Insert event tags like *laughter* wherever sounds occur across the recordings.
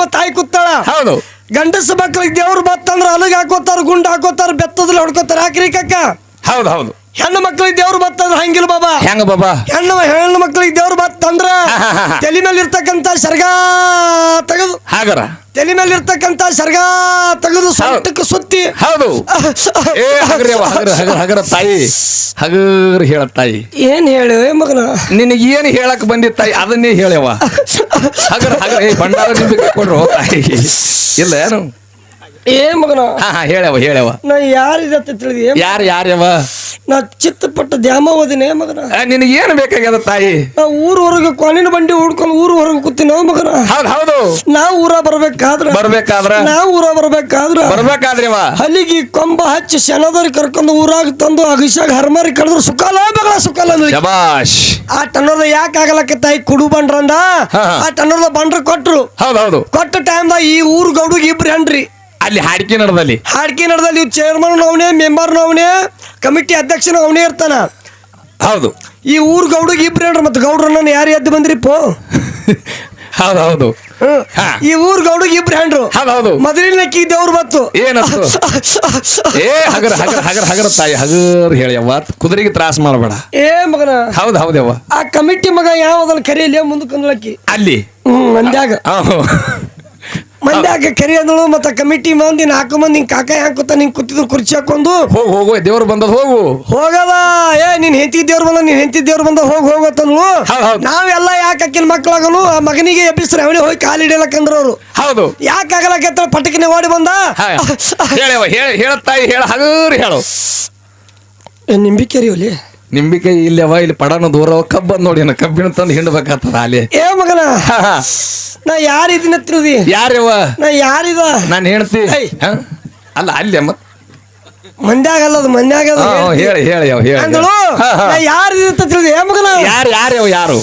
ನಮ್ಮ ತಾಯಿ ಕೂತಾಳ. ಹೌದು. ಗಂಡಸ ಮಕ್ಕಳಿಗೆ ದೇವ್ರು ಬತ್ತಂದ್ರ ಅಲಗ್ ಹಾಕೋತಾರ ಗುಂಡ್ ಹಾಕೋತಾರ ಬೆತ್ತದಲ್ಲಿ ಹೊಡ್ಕೋತಾರ. ಹಾಕ್ರಿ ಕಕ್ಕ ಹೌದು ಹೌದು. ಹೆಣ್ಣು ಮಕ್ಳಿಗೆ ದೇವ್ರು ಬತ್ತಂದ್ರ ಹಂಗಿಲ್ಲ ಬಾಬಾ. ಹೆಂಗ ಬಾಬಾ? ಹೆಣ್ಣು ಹೆಣ್ಣು ಮಕ್ಳಿಗೆ ದೇವ್ರು ಬತ್ತಂದ್ರ. ತಲೆ ಮೇಲೆ ಇರ್ತಕ್ಕಂತ ಸರ್ಗ ತೆಗೆದು. ಹಾಗರ? ತಲೆ ಮೇಲೆ ಇರ್ತಕ್ಕಂತ ಸರ್ಗ ತೆಗೆದು ಸೊಟ್ಟಕ್ಕೆ ಸುತ್ತಿ. ಹೌದು. ಏ ಹಗರಿ ಹಗರ ಹಗರ ಹಗರ ತಾಯಿ. ಹಗರ್ ಹೇಳ ತಾಯಿ. ಏನ್ ಹೇಳು ಮಗನ? ನಿನಗೆ ಏನು ಹೇಳಕ್ ಬಂದಿ ತಾಯಿ? ಅದನ್ನೇ ಹೇಳವ ಹಗರ ಹಗರ ಏ ಭಂಡಾರ ನಿಂಬಿಕೆ ಕೊಡ್ರು ತಾಯಿ. ಇಲ್ಲ ಏನು? ಏ ಮಗನ? ಹಾ ಹಾ ಹೇಳವ ಹೇಳವ ನಾ ಯಾರಿದತ್ತ ತಿಳಿದಿ? ಯಾರು ಯಾರ್ಯವ ನಾ ಚಿತ್ತಪಟ್ಟ ದ್ಯಾಮ ಓದಿನೇ ಮಗನ ನಿನಗೆ ಏನು ಬೇಕಾಗ್ಯದ ತಾಯಿ? ನಾ ಊರ್ ಹೊರಗೆ ಕೊನಿನ ಬಂಡಿ ಹುಡ್ಕೊಂಡು ಊರ್ ಹೊರಗೆ ಕೂತಿನ ಮಗನ? ಹೌದು ಹೌದು. ನಾ ಊರ ಬರ್ಬೇಕಾದ್ರ? ಬರ್ಬೇಕಾದ್ರೆ? ನಾ ಊರ ಬರ್ಬೇಕಾದ್ರ? ಬರ್ಬೇಕಾದ್ರಿವ. ಹಲಿಗೆ ಕೊಂಬ ಹಚ್ಚಿ ಶನದರಿ ಕರ್ಕೊಂಡು ಊರಾಗ ತಂದು ಅಗಿಸಾಗ ಹರ್ಮರಿ ಕಳೆದ್ರು ಸುಖಾಲ ಮಗಳ ಸುಖಾಲ. ಶಬಾಷ್. ಆ ಟನ್ನೋದ ಯಾಕೆ ಆಗಲಕ್ಕ ತಾಯಿ ಕುಡು ಬಂಡ್ರಂದ. ಆ ಟನ್ನೋದ ಬಂಡ್ರ ಕೊಟ್ರು. ಹೌದು ಹೌದು. ಕೊಟ್ಟ ಟೈಮ್ದಾಗ ಈ ಊರ್ ಗೌಡುಗೆ ಇಬ್ರು ಹೆಣ್ರಿ. ಅಲ್ಲಿ ಹಾಡಿಕೆ ನಡೆದಲ್ಲಿ. ಹಾಡ್ಕಿ ನಡೆದಲ್ಲಿ ಚೇರ್ಮನ್ ಅವನೇ ಮೆಂಬರ್ ಅವನೇ ಕಮಿಟಿ ಅಧ್ಯಕ್ಷನ ಅವನೇ ಇರ್ತಾನ. ಹೌದು. ಈ ಊರ್ ಗೌಡಿಗೆ ಇಬ್ರು ಹೇಳ್ರ ಮತ್ತೆ ಗೌಡ್ರನ್ನ ಯಾರು ಎದ್ದು ಬಂದ್ರಿ ಪೋ. ಹೌದು ಹೌದು ಹ್ಮ್. ಹಾ. ಈ ಊರ್ ಗೌಡಿಗೆ ಇಬ್ರು ಹೆಂಡ್ರು ಹೌದು ಹೌದು ಕಿ ದೇವ್ರು ಬತ್ತು ಏನಂತು ಏ ಹಗರ ಹಗರ ಹಗರ ಹಗರ ತಾಯಿ ಹಗರ್ ಹೇಳಿಯವ್ವ ಕುದುರೆಗೆ ತ್ರಾಸ ಮಾಡಬೇಡ. ಏ ಮಗನ. ಹೌದು ಹೌದವ್ವ ಆ ಕಮಿಟಿ ಮಗ ಯಾವ್ದಲ್ಲ ಕರೀಲಿ ಮುಂದಕ್ಕೆ ಅಂದ್ಲಕ್ಕಿ ಅಲ್ಲಿ. ಹ್ಮ್ ಮಂದ್ಯಾಗ. ಮಂದ್ಯಾಗ ಕರಿ ಅಂದಳು ಮತ್ತ ಕಮಿಟಿ ಮಂದಿ ನಾಲ್ಕು ಮಂದಿ ನಿನ್ ಕಾಕ ಹಾಕುತ್ತ ನಿನ್ ಕೂತಿದ್ರು ಕುರ್ಚಿ ಹಾಕೊಂಡು ಹೋಗ್ ಹೋಗು ದೇವ್ರು ಬಂದದ ಹೋಗು. ಹೋಗದ ಏ ನೀನ್ ಹೆಂತಿ ದೇವ್ರು ಬಂದ ನೀನ್ ಹೆಂತಿ ದೇವ್ರು ಬಂದ ಹೋಗ್ ಹೌದ್ ಹೌದ್. ನಾವೆಲ್ಲ ಯಾಕೆ ಅಕ್ಕಿನ ಮಕ್ಕಳಾಗಲು ಆ ಮಗನಿಗೆ ಎಬ್ಬಿಸ್ರ ಅವನಿಗೆ ಹೋಗಿ ಕಾಲು ಹಿಡಿಯಲಕ್ಕಂದ್ರ ಅವ್ರು. ಹೌದು. ಯಾಕೆ ಆಗಲಕ್ಕೆ ಪಟಕಿನ ಓಡಿ ಬಂದ? ಹಾ. ಹೇಳವ್ವ ಹೇಳ ಹೇಳ ತಾಯಿ ಹೇಳ ಹಗರ್ ಹೇಳು. ಏ, ನಿಂಬಿಕೆರಿ ಒಲಿ ನಿಂಬಿಕೆ ಇಲ್ಲವ ಇಲ್ಲಿ ಪಡನ ದೂರ ಕಬ್ಬನ್ ನೋಡಿ ಕಬ್ಬಿಣ ಕಬ್ಬಿನ ತಂದು ಹಿಂಡ್ಬೇಕಾಗ್ತದ ಅಲ್ಲಿ. ಏ ಮಗನ. ಹಾ, ಹಾ. ನಾ ಯಾರು ಇದನ್ನ ತಿರುದಿ ಯಾರ್ಯವ ನಾ ಯಾರಿದ ನಾನು ಹೇಳ್ತಿ? ಅಲ್ಲ ಅಲ್ಲಿ ಮತ್ ಮಂದ್ಯಾಗ ಅದು ಮಂದ್ಯಾಗ ಅದ ಹಾ, ಹೇಳಿ ಹೇಳಿ ಯಾವ ಹೇಳಿ. ಯಾರು ಇದಂತ ತಿಳಿದಿ ಏ ಮಗನ? ಯಾರು ಯಾರ್ಯವ ಯಾರು?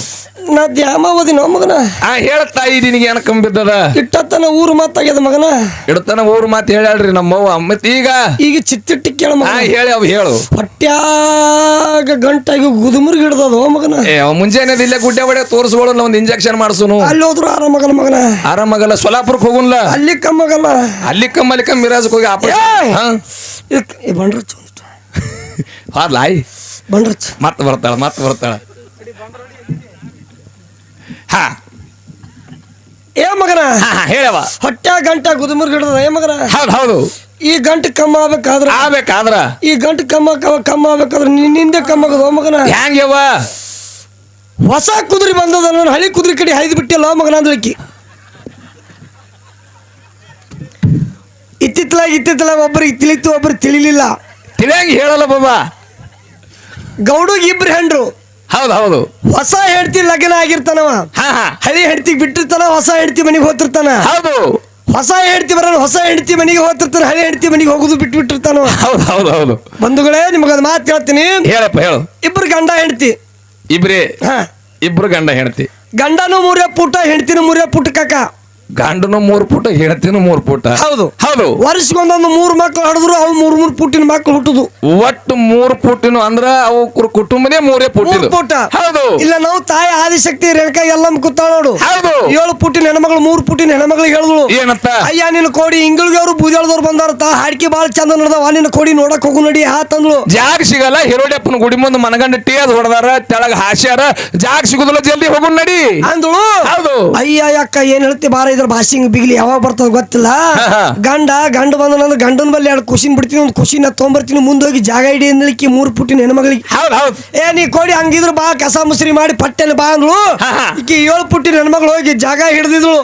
ನಾ ದ್ಯಾಮ ಓದಿನ ಮಗನ. ಆ ಹೇಳ ತಾಯಿ ನಿನಗೆ ಏನ ಕಂಬಿದ್ದದ ಇಟ್ಟತನ ಊರು ಮಾತಾಗ್ಯದ ಮಗನ. ಇಡತನ ಊರು ಮಾತು ಹೇಳ್ಯಾಳ್ರಿ ನಮ್ಮವ್ವ. ಮತ್ತೆ ಈಗ? ಈಗ ಚಿತ್ತಿಟ್ಟಿ ಕೇಳ ಹಾ ಮಗನ ಹೇಳಿ ಅವ್ ಹೇಳು. ಹೊಟ್ಯಾಗ ಗಂಟಾಗಿ ಗುದುಮುರ್ಗಿ ಹಿಡ್ದದ ಮಗನ. ಏ ಅವ್ ಮುಂಜಾನೆ ಇಲ್ಲೇ ಗುಡ್ಡೆ ಬಡೆ ತೋರಿಸ್ಕೊಳ್ಳಲ್ಲ ಒಂದು ಇಂಜೆಕ್ಷನ್ ಮಾಡ್ಸುನು. ಅಲ್ಲಿ ಹೋದ್ರು ಆರಾಮಾಗಲ್ಲ ಮಗನ. ಆರಾಮಾಗಲ್ಲ ಸೊಲಾಪುರಕ್ಕೆ ಹೋಗುನ್ಲ? ಅಲ್ಲಿ ಕಮ್ಮಗಲ್ಲ ಅಲ್ಲಿ ಕಮ್ಮ ಅಲ್ಲಿ ಕಮ್ಮ ಮಿರಾಜಕ್ಕೆ ಹೋಗಿ! ಆಪರೇಷನ್ ಏ! ಬಂಡ್ರಚ್ಚ ಬಂಡ್ರಚ್ಚ. ಮತ್ತೆ ಬರ್ತಾಳ ಮತ್ತೆ ಬರ್ತಾಳ. ಹಾ. ಏ ಮಗನ? ಹಾ ಹಾ, ಹೇಳವ ಹೊಟ್ಯಾಗ ಗಂಟ ಗುದುಮುರ್ ಗಿಡದ ಏ ಮಗನ? ಹೌದು ಹೌದು. ಈ ಗಂಟು ಕಮ್ಮ ಆಗ್ಬೇಕಾದ್ರ? ಆಗ್ಬೇಕಾದ್ರ? ಈ ಗಂಟು ಕಮ್ಮ ಕಮ್ಮ- ಕಮ್ಮ ಆಗ್ಬೇಕಾದ್ರೆ ನಿನ್ನಿಂದ ಕಮ್ಮ ಆಗದ ಮಗನ? ಹ್ಯಾಂಗ್ಯವ ಹೊಸ ಕುದುರೆ ಬಂದದ ನಾನು ಹಳಿ ಕುದುರೆ ಕಡೆ ಹೈದು ಬಿಟ್ಟಿಲ್ಲ ಮಗನ ಅಂದ್ರಕ್ಕಿ ಇತ್ತಿತ್ತಲಾಗ ಇತ್ತಿತ್ತಲಾಗ ಒಬ್ಬರಿಗೆ ತಿಳಿತು ಒಬ್ಬರಿಗೆ ತಿಳಿಲಿಲ್ಲ. ತಿಳಿಯಂಗೆ ಹೇಳಲ್ಲ ಬಾಬಾ ಗೌಡಗ್ ಇಬ್ರು ಹೆಂಡ್ರು. ಹೌದು ಹೌದು. ಹೊಸ ಹೆಂಡತಿ ಲಗ್ನ ಆಗಿರ್ತಾನವ. ಹಾ ಹಾ. ಹಳಿ ಹೆಂಡತಿ ಬಿಟ್ಟಿರ್ತಾನ ಹೊಸ ಹೆಂಡತಿ ಮನೆಗೆ ಹೋಗ್ತಿರ್ತಾನ. ಹೌದು. ಹೊಸ ಹೆಂಡತಿ ಬರೋಣ ಹೊಸ ಹೆಂಡತಿ ಮನೆಗೆ ಹೋಗ್ತಿರ್ತಾನ ಹಳೆ ಹೆಂಡತಿ ಮನೆಗೆ ಹೋಗುದು ಬಿಟ್ಟು ಬಿಟ್ಟಿರ್ತಾನ ಹೌದು ಹೌದು ಹೌದು. ಬಂಧುಗಳೇ ನಿಮಗೊಂದು ಮಾತು ಹೇಳ್ತೀನಿ. ಹೇಳಪ್ಪ ಹೇಳು. ಇಬ್ರು ಗಂಡ ಹೆಂಡತಿ. ಇಬ್ರೇ? ಹಾ. ಇಬ್ರು ಗಂಡ ಹೆಂಡತಿ. ಗಂಡನು ಮೂರೇ ಪುಟ ಹೆಂಡತಿನ ಮೂರೇ ಪುಟ ಕಾಕ. ಗಂಡನು ಮೂರು ಪುಟ ಹೆಂಡತಿನೂ ಮೂರು ಪುಟ. ಹೌದು. ಹೌದು. ವರ್ಷಗೊಂದೊಂದು ಮೂರು ಮಕ್ಕಳು ಹಡಿದ್ರು ಅವು ಮೂರು ಮೂರು ಪುಟ್ಟಿನ ಮಕ್ಕಳು ಹುಟ್ಟುದು. ಒಟ್ಟು ಮೂರು ಪುಟ್ಟಿನ ಅಂದ್ರ ಅವು ಕುಟುಂಬನೇ ಮೂರೇ ಪುಟ್ಟ ಪುಟ್ಟ. ಹೌದು. ಇಲ್ಲ ನಾವು ತಾಯಿ ಆದಿಶಕ್ತಿ ರೇಣುಕಾ ಎಲ್ಲ ಕೂತಾಳ ನೋಡು. ಹೌದು. ಏಳು ಪುಟ್ಟಿನ ಹೆಣ್ಮಗಳು ಮೂರು ಪುಟ್ಟಿನ ಹೆಣ್ಮಗಳಿಗೆ ಹೇಳಿದ್ಳು. ಏನಂತ? ಅಯ್ಯ ನಿನ್ನ ಕೋಡಿ ಇಂಗಳಿಗೆ ಅವರು ಬೂದಿಯಳದವ್ರು ಬಂದಾರ ತಾ ಹಾಡಿಕೆ ಬಾಳ ಚಂದ ನಡೆದವ ನಿನ್ನ ಕೋಡಿ ನೋಡಕ್ ಹೋಗು ನಡಿ ಹಾ ತಂದ್ಳು. ಜಾಗ ಸಿಗಲ್ಲ ಹಿರೋಡ್ಯಪ್ಪನ ಗುಡಿ ಮುಂದೆ ಮನಗಂಡ ಟೀ ಅದು ಹೊಡೆದಾರ ತೆಳಗ ಹಾಸ್ಯಾರ ಜಾಗ ಸಿಗುದಿಲ್ಲ ಜಲ್ದಿ ಹೋಗು ನಡಿ. ಅಂದಳು? ಹೌದು. ಅಯ್ಯ ಅಕ್ಕ ಏನ್ ಹೇಳ್ತಿ ಬಾರ ಇದ್ರ ಭಾಷಿಂಗ್ ಬಿಗ್ಲಿ ಯಾವಾಗ ಬರ್ತದ ಗೊತ್ತಿಲ್ಲ. ಗಂಡ ಗಂಡ ಬಂದ ಗಂಡನ ಬಲ್ಲಿ ಎರಡು ಖುಷಿನ ಬಿಡ್ತೀನಿ ಒಂದು ಖುಷಿನ ತೊಗೊಂಬರ್ತೀನಿ ಮುಂದೆ ಹೋಗಿ ಜಾಗ ಇಡಿ ಅಂದಳಿಕೆ ಮೂರು ಪುಟ್ಟಿನ ಹೆಣ್ಮಗಳಿಗೆ. ಏ ನೀ ಕೊಡಿ ಹಂಗಿದ್ರು ಬಾ ಕಸ ಮುಸ್ರಿ ಮಾಡಿ ಪಟ್ಟೆನ ಬಾ ಅಂದ್ಳು. ಈಕೆ ಏಳು ಪುಟ್ಟಿನ ಹೆಣ್ಮಗಳು ಹೋಗಿ ಜಾಗ ಹಿಡಿದಿದ್ಳು.